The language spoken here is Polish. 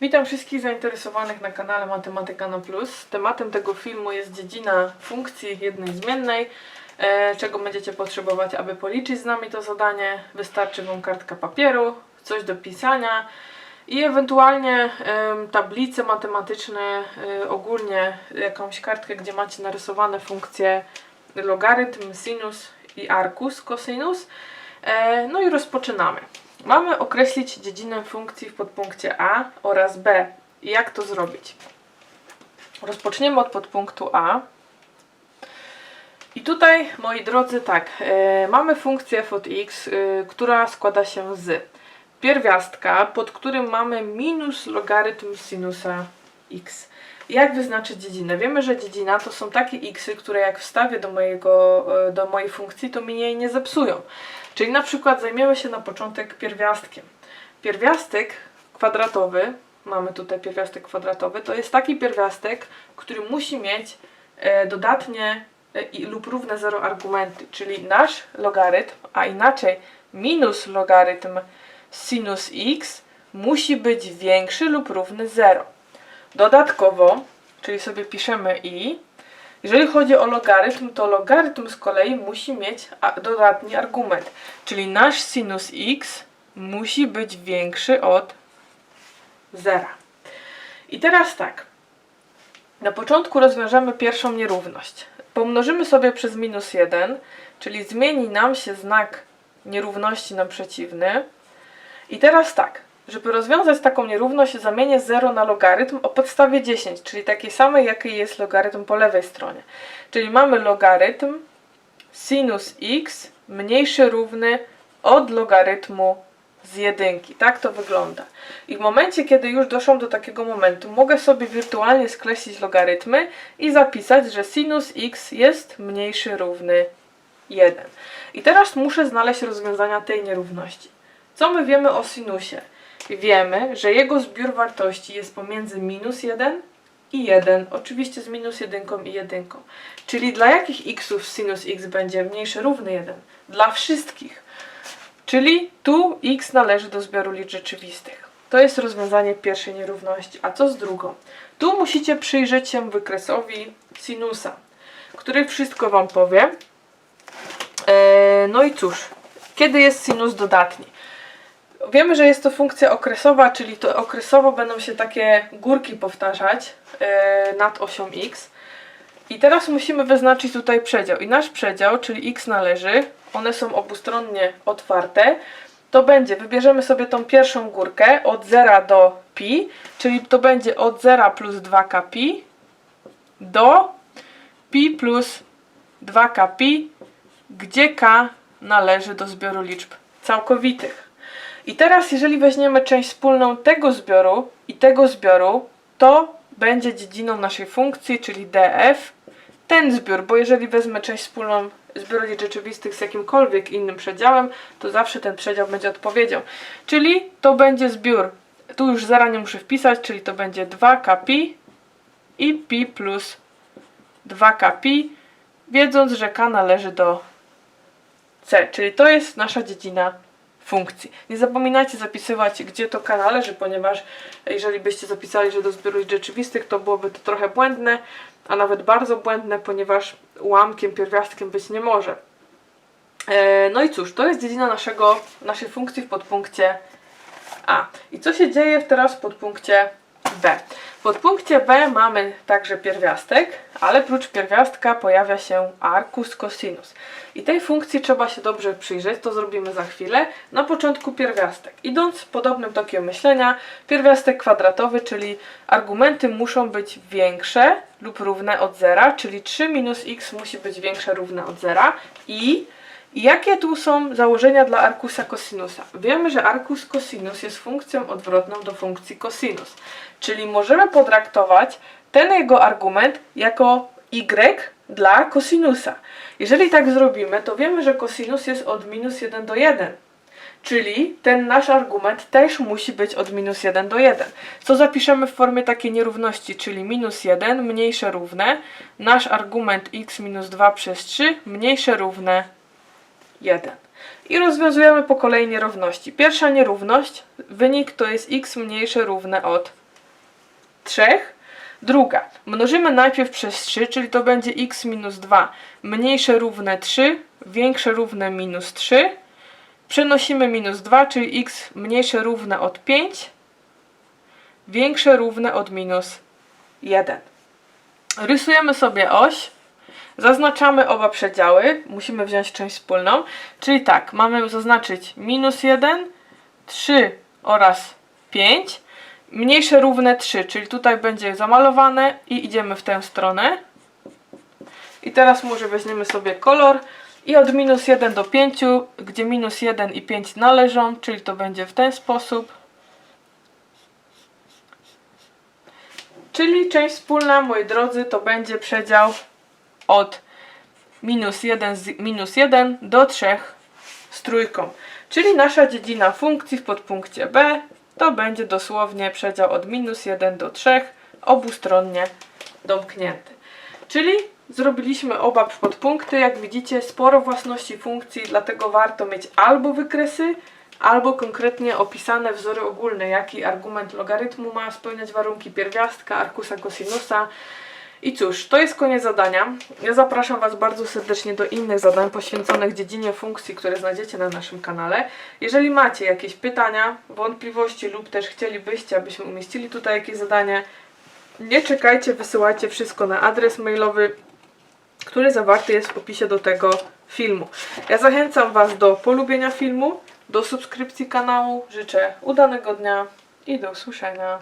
Witam wszystkich zainteresowanych na kanale Matematyka na Plus. Tematem tego filmu jest dziedzina funkcji jednej zmiennej, e, czego będziecie potrzebować, aby policzyć z nami to zadanie. Wystarczy Wam kartka papieru, coś do pisania i ewentualnie tablice matematyczne, e, ogólnie jakąś kartkę, gdzie macie narysowane funkcje logarytm, sinus i arcus, cosinus. E, No i rozpoczynamy. Mamy określić dziedzinę funkcji w podpunkcie A oraz B. Jak to zrobić? Rozpoczniemy od podpunktu A. I tutaj, moi drodzy, tak, e, mamy funkcję f od x, e, która składa się z pierwiastka, pod którym mamy minus logarytm sinusa x. Jak wyznaczyć dziedzinę? Wiemy, że dziedzina to są takie xy, które jak wstawię do, mojego, e, do mojej funkcji, to mi jej nie zepsują. Czyli na przykład zajmiemy się na początek pierwiastkiem. Pierwiastek kwadratowy, mamy tutaj pierwiastek kwadratowy, to jest taki pierwiastek, który musi mieć e, dodatnie e, lub równe 0 argumenty, czyli nasz logarytm, a inaczej minus logarytm sinus x musi być większy lub równy 0. Dodatkowo, czyli sobie piszemy i, jeżeli chodzi o logarytm, to logarytm z kolei musi mieć dodatni argument, czyli nasz sinus x musi być większy od zera. I teraz tak. Na początku rozwiążemy pierwszą nierówność. Pomnożymy sobie przez minus 1, czyli zmieni nam się znak nierówności na przeciwny. I teraz tak, żeby rozwiązać taką nierówność, zamienię 0 na logarytm o podstawie 10, czyli takiej samej, jaki jest logarytm po lewej stronie. Czyli mamy logarytm sinus x mniejszy równy od logarytmu z jedynki. Tak to wygląda. I w momencie, kiedy już doszłam do takiego momentu, mogę sobie wirtualnie skreślić logarytmy i zapisać, że sinus x jest mniejszy równy 1. I teraz muszę znaleźć rozwiązania tej nierówności. Co my wiemy o sinusie? Wiemy, że jego zbiór wartości jest pomiędzy minus 1 i 1, oczywiście z minus 1 i 1. Czyli dla jakich xów sinus x będzie mniejszy równy 1? Dla wszystkich. Czyli tu x należy do zbioru liczb rzeczywistych. To jest rozwiązanie pierwszej nierówności. A co z drugą? Tu musicie przyjrzeć się wykresowi sinusa, który wszystko Wam powie. Eee, no i cóż, kiedy jest sinus dodatni? Wiemy, że jest to funkcja okresowa, czyli to okresowo będą się takie górki powtarzać e, nad osią x. I teraz musimy wyznaczyć tutaj przedział. I nasz przedział, czyli x należy, one są obustronnie otwarte, to będzie, wybierzemy sobie tą pierwszą górkę od 0 do pi, czyli to będzie od 0 plus 2k pi do pi plus 2k pi, gdzie k należy do zbioru liczb całkowitych. I teraz, jeżeli weźmiemy część wspólną tego zbioru i tego zbioru, to będzie dziedziną naszej funkcji, czyli df, ten zbiór, bo jeżeli wezmę część wspólną zbioru liczb rzeczywistych z jakimkolwiek innym przedziałem, to zawsze ten przedział będzie odpowiedzią. Czyli to będzie zbiór, tu już zera nie muszę wpisać, czyli to będzie 2k pi i pi plus 2k pi, wiedząc, że k należy do c, czyli to jest nasza dziedzina funkcji. Nie zapominajcie zapisywać, gdzie to k należy, ponieważ jeżeli byście zapisali, że do zbioru liczb rzeczywistych, to byłoby to trochę błędne, a nawet bardzo błędne, ponieważ ułamkiem, pierwiastkiem być nie może. E, no i cóż, to jest dziedzina naszego, naszej funkcji w podpunkcie A. I co się dzieje teraz w podpunkcie B? W podpunkcie B mamy także pierwiastek, ale prócz pierwiastka pojawia się arcus cosinus. I tej funkcji trzeba się dobrze przyjrzeć, to zrobimy za chwilę. Na początku pierwiastek. Idąc podobnym tokiem myślenia, pierwiastek kwadratowy, czyli argumenty muszą być większe lub równe od zera, czyli 3 minus x musi być większe równe od zera i jakie tu są założenia dla arkusa cosinusa? Wiemy, że arcus cosinus jest funkcją odwrotną do funkcji cosinus, czyli możemy potraktować ten jego argument jako y dla cosinusa. Jeżeli tak zrobimy, to wiemy, że cosinus jest od minus 1 do 1. Czyli ten nasz argument też musi być od minus 1 do 1. Co zapiszemy w formie takiej nierówności, czyli minus 1 mniejsze równe, nasz argument x minus 2 przez 3 mniejsze równe 1. I rozwiązujemy po kolei nierówności. Pierwsza nierówność, wynik to jest x mniejsze równe od 3. Druga. Mnożymy najpierw przez 3, czyli to będzie x minus 2 mniejsze równe 3, większe równe minus 3. Przenosimy minus 2, czyli x mniejsze równe od 5, większe równe od minus 1. Rysujemy sobie oś. Zaznaczamy oba przedziały. Musimy wziąć część wspólną. Czyli tak, mamy zaznaczyć minus 1, 3 oraz 5. Mniejsze równe 3, czyli tutaj będzie zamalowane i idziemy w tę stronę. I teraz może weźmiemy sobie kolor i od minus 1 do 5, gdzie minus 1 i 5 należą, czyli to będzie w ten sposób. Czyli część wspólna, moi drodzy, to będzie przedział od minus 1, z minus 1 do 3 z trójką. Czyli nasza dziedzina funkcji w podpunkcie B to będzie dosłownie przedział od minus 1 do 3 obustronnie domknięty. Czyli zrobiliśmy oba podpunkty. Jak widzicie, sporo własności funkcji, dlatego warto mieć albo wykresy, albo konkretnie opisane wzory ogólne, jaki argument logarytmu ma spełniać warunki pierwiastka, arkusa, kosinusa. I cóż, to jest koniec zadania. Ja zapraszam Was bardzo serdecznie do innych zadań poświęconych dziedzinie funkcji, które znajdziecie na naszym kanale. Jeżeli macie jakieś pytania, wątpliwości lub też chcielibyście, abyśmy umieścili tutaj jakieś zadanie, nie czekajcie, wysyłajcie wszystko na adres mailowy, który zawarty jest w opisie do tego filmu. Ja zachęcam Was do polubienia filmu, do subskrypcji kanału. Życzę udanego dnia i do usłyszenia.